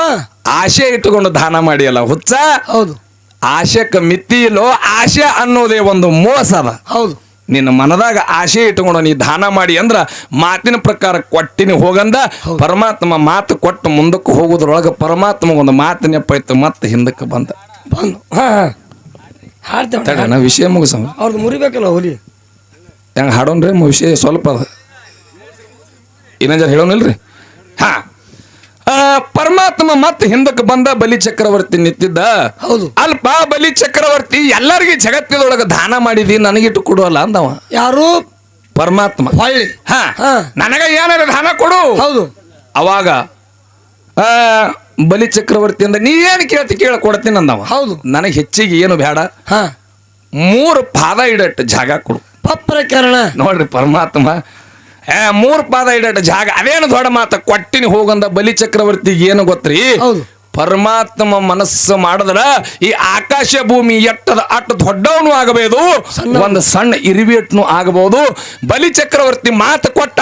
ಆಶೆ ಇಟ್ಟುಕೊಂಡು ದಾನ ಮಾಡಿಯಲ್ಲ ಹುಚ್ಚ? ಹೌದು. ಆಶೆಕ್ಕೆ ಮಿತಿ ಇಲ್ಲೋ ಆಶೆ ಅನ್ನೋದೇ ಒಂದು ಮೋಸ ಅದ. ಹೌದು. ನಿನ್ನ ಮನದಾಗ ಆಶೆ ಇಟ್ಕೊಂಡು ನೀ ದಾನ ಮಾಡಿ ಅಂದ್ರ ಮಾತಿನ ಪ್ರಕಾರ ಕೊಟ್ಟಿನಿ ಹೋಗಂದ ಪರಮಾತ್ಮ ಮಾತು ಕೊಟ್ಟು ಮುಂದಕ್ಕೆ ಹೋಗುದ್ರೊಳಗ ಪರಮಾತ್ಮ ಒಂದು ಮಾತು ನೆಪ್ಪಾಯ್ತು ಮತ್ತೆ ಹಿಂದಕ್ಕೆ ಬಂದ. ಬಂದು. ಹಾಡ್ತೇವೆ ವಿಷಯ ಮುಗಿಸ ಅವ್ರದ್ದು ಮುರಿಬೇಕಲ್ಲ ಹೋಲಿ? ಹೆಂಗ ಹಾಡೋನ್ರಿ ವಿಷಯ ಸ್ವಲ್ಪ ಅದ. ಇನ್ನೊಂದ್ ಹೇಳೋನಿಲ್ರಿ? ಪರಮಾತ್ಮ ಮತ್ತೆ ಹಿಂದಕ್ಕೆ ಬಂದ ಬಲಿ ಚಕ್ರವರ್ತಿ ನಿಂತಿದ್ದ? ಹೌದು. ಅಲ್ಪ ಬಲಿ ಚಕ್ರವರ್ತಿ ಎಲ್ಲರಿಗೂ ಜಗತ್ತಿನೊಳಗ ದಾನ ಮಾಡಿದಿ ನನಗಿಟ್ಟು ಕೊಡುವಲ್ಲ ಅಂದವ. ಯಾರು? ಪರಮಾತ್ಮ. ಹೊಳ್ಳಿ. ಹ ಹಾ. ನನಗ ಏನಾರ ದಾನ ಕೊಡು. ಹೌದು. ಅವಾಗ ಆ, ಬಲಿ ಚಕ್ರವರ್ತಿ ಅಂದ ನೀ ಏನು ಕೇಳ್ತಿ ಕೇಳ ಕೊಡ್ತೀನಿ ಅಂದವ. ಹೌದು. ನನಗೆ ಹೆಚ್ಚಿಗೆ ಏನು ಬೇಡ ಹಾ. ಮೂರು ಪಾದ ಇಡಟ್ಟು ಜಾಗ ಕೊಡು. ಪಪ್ರಕರಣ. ನೋಡ್ರಿ ಪರಮಾತ್ಮ ಏ ಮೂರ್ ಪಾದ ಇಡಟ ಜಾಗ. ಅದೇನು ದೊಡ್ಡ ಮಾತ? ಕೊಟ್ಟಿನಿ ಹೋಗಂದ ಬಲಿ ಚಕ್ರವರ್ತಿಗೆ ಏನು ಗೊತ್ತ್ರಿ. ಪರಮಾತ್ಮ ಮನಸ್ಸು ಮಾಡಿದ್ರ ಈ ಆಕಾಶ ಭೂಮಿ ಎಟ್ಟದ ಅಟ್ಟು ದೊಡ್ಡವನು ಆಗಬಹುದು ಒಂದು ಸಣ್ಣ ಇರಿವೇಟ್ನು ಆಗಬಹುದು. ಬಲಿ ಚಕ್ರವರ್ತಿ ಮಾತು ಕೊಟ್ಟ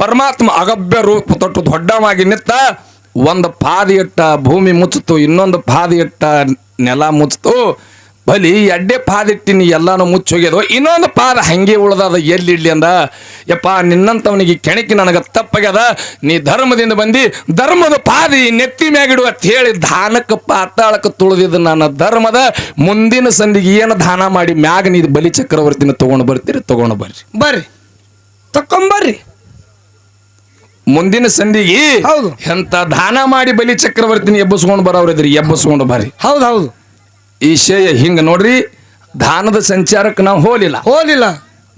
ಪರಮಾತ್ಮ ಅಗಭ್ಯ ರೂಪ ತೊಟ್ಟು ದೊಡ್ಡವಾಗಿ ನಿತ್ತ ಒಂದು ಪಾದ ಇಟ್ಟ ಭೂಮಿ ಮುಚ್ಚಿತು ಇನ್ನೊಂದು ಪಾದ ಇಟ್ಟ ನೆಲ ಮುಚ್ಚಿತು ಬಲಿ ಎಡ್ಡೆ ಪಾದ ಇಟ್ಟಿನಿ ಎಲ್ಲಾನು ಮುಚ್ಚೋಗ್ಯದೋ? ಇನ್ನೊಂದು ಪಾದ ಹಂಗೆ ಉಳ್ದದ ಎಲ್ಲಿಡ್ಲಿ ಅಂದ? ಯಪ್ಪ ನಿನ್ನಂತವನಿಗೆ ಕೆಣಕಿ ನನಗೆ ತಪ್ಪಾಗ್ಯದ? ನೀ ಧರ್ಮದಿಂದ ಬಂದಿ ಧರ್ಮದ ಪಾದಿ ನೆತ್ತಿ ಮ್ಯಾಗಿಡು ಅಂತ ಹೇಳಿ ದಾನಕ್ಕೆ ಪಾತಾಳಕ್ಕೆ ತುಳಿದಿದ್ದು ನನ್ನ ಧರ್ಮದ ಮುಂದಿನ ಸಂದಿಗೆ ಏನು ದಾನ ಮಾಡಿ ಮ್ಯಾಗ ನೀ ಬಲಿ ಚಕ್ರವರ್ತಿನ ತಗೊಂಡು ಬರ್ತೀರಿ ತಗೊಂಡು ಬರ್ರಿ. ಬರ್ರಿ. ತಕೊಂಬರ್ರಿ ಮುಂದಿನ ಸಂದಿಗೆ ಹೌದು. ಎಂತ ದಾನ ಮಾಡಿ ಬಲಿ ಚಕ್ರವರ್ತಿನ ಎಬ್ಬಸ್ಕೊಂಡು ಬರೋರಿದ್ರಿ ಎಬ್ಬಸ್ಕೊಂಡು ಬರ್ರಿ. ಹೌದು ಹೌದು. ಈ ಶೇಯ ಹಿಂಗ ನೋಡ್ರಿ ದಾನದ ಸಂಚಾರಕ್ಕೆ ನಾವು ಹೋಲಿಲ್ಲ. ಹೋಲಿಲ್ಲ.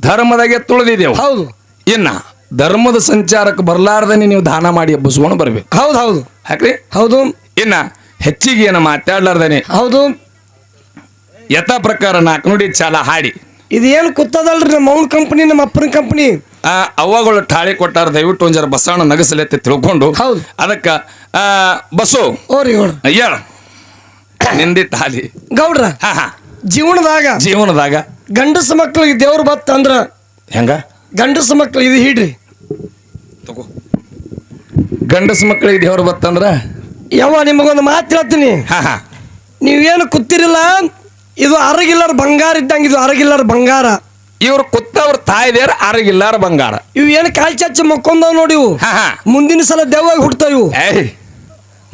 ಧರ್ಮದಾಗೆ ತುಳಿದಿದ್ದೇವೆ. ಹೌದು. ಇನ್ನ ಧರ್ಮದ ಸಂಚಾರಕ್ಕೆ ಬರ್ಲಾರ್ದನೆ ನೀವು ದಾನ ಮಾಡಿ ಎಬ್ಬಿಸ್ಕೊಂಡು ಬರ್ಬೇಕು. ಹೌದು ಹೌದು. ಹಾಕ್ರಿ ಹೌದು. ಇನ್ನ ಹೆಚ್ಚಿಗೆ ಏನ ಮಾತಾಡ್ಲಾರ್ದನೆ. ಹೌದು. ಯಥಾ ಪ್ರಕಾರ ನಾಲ್ಕು ನೋಡಿ ಚಾಲ ಹಾಡಿ. ಇದು ಏನು ಕೂತದಲ್ರಿ ನಮ್ಮ ಅವ್ನ ಕಂಪನಿ ನಮ್ಮ ಅಪ್ಪನ ಕಂಪನಿ ಆ ಅವ್ವಗಳು ಠಾಳಿ ಕೊಟ್ಟಾರ ದಯವಿಟ್ಟು ಒಂಜರ ಬಸವಣ್ಣ ನಗಸಲೆತ್ತೆ ತಿಳ್ಕೊಂಡು. ಹೌದು. ಅದಕ್ಕ ಆ ಬಸ್ಸು ಓರಿ ಹೇಳ ನಿಂದಿ ತಾಲಿ ಗೌಡ್ರ ಹಾ ಹಾ. ಜೀವನದಾಗ ಜೀವನದಾಗ. ಗಂಡಸ ಮಕ್ಳಿಗೆ ದೇವ್ರು ಬತ್ತ ಅಂದ್ರ ಹೆಂಗ? ಗಂಡಸ ಮಕ್ಳು ಇದು ಹಿಡ್ರಿ. ತಗೋ. ಗಂಡಸ ಮಕ್ಕಳಿಗೆ ದೇವ್ರು ಬತ್ತಂದ್ರ ಯವ್ವ ನಿಮಗೊಂದು ಮಾತು ಹೇಳ್ತೀನಿ. ಹಾ ಹಾ. ನೀವೇನು ಕೂತಿರಲ್ಲ ಇದು ಅರಗಿಲ್ಲರ ಬಂಗಾರ ಇದ್ದಂಗೆ ಇದು ಅರಗಿಲ್ಲರ ಬಂಗಾರ. ಇವ್ರು ಕುತ್ತವ್ರ ತಾಯಿದೇರ ಅರಗಿಲ್ಲಾರ ಬಂಗಾರ. ಇವು ಏನು ಕಾಲ್ ಚಚ್ಚಿ ಮಕ್ಕೊಂದವ್ ನೋಡಿವು ಹಾ ಹಾ. ಮುಂದಿನ ಸಲ ದೆವ್ವಾಗಿ ಹುಡ್ತಾವ ಇವು. ಏಯ್.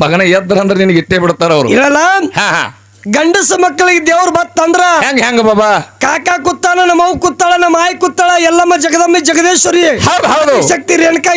ಮಗನ ಎದ್ರಂದ್ರೆ ನಿನಗೆ ಇಟ್ಟೇ ಬಿಡ್ತಾರ ಅವ್ರು. ಇರಲ್ಲ? ಹಾ ಹಾ. ಗಂಡಸ ಮಕ್ಕಳಿಗೆ ದೇವ್ರು ಬತ್ತಂದ್ರ? ಹೆಂಗ್ ಹೆಂಗ ಹೆಂಗ ಬಾಬಾ? ಕಾಕಾ ಕುತ್ತಾನ ನಮ್ಮ ಅವ್ ಕುತ್ತಾಳ ನಮ್ಮ ಆಯ್ ಕುತ್ತಾಳ ಎಲ್ಲಮ್ಮ ಜಗದಮ್ಮಿ ಜಗದೇಶ್ವರಿ. ಹೌದು ಹೌದು. ಶಕ್ತಿ ರೇಣುಕಾ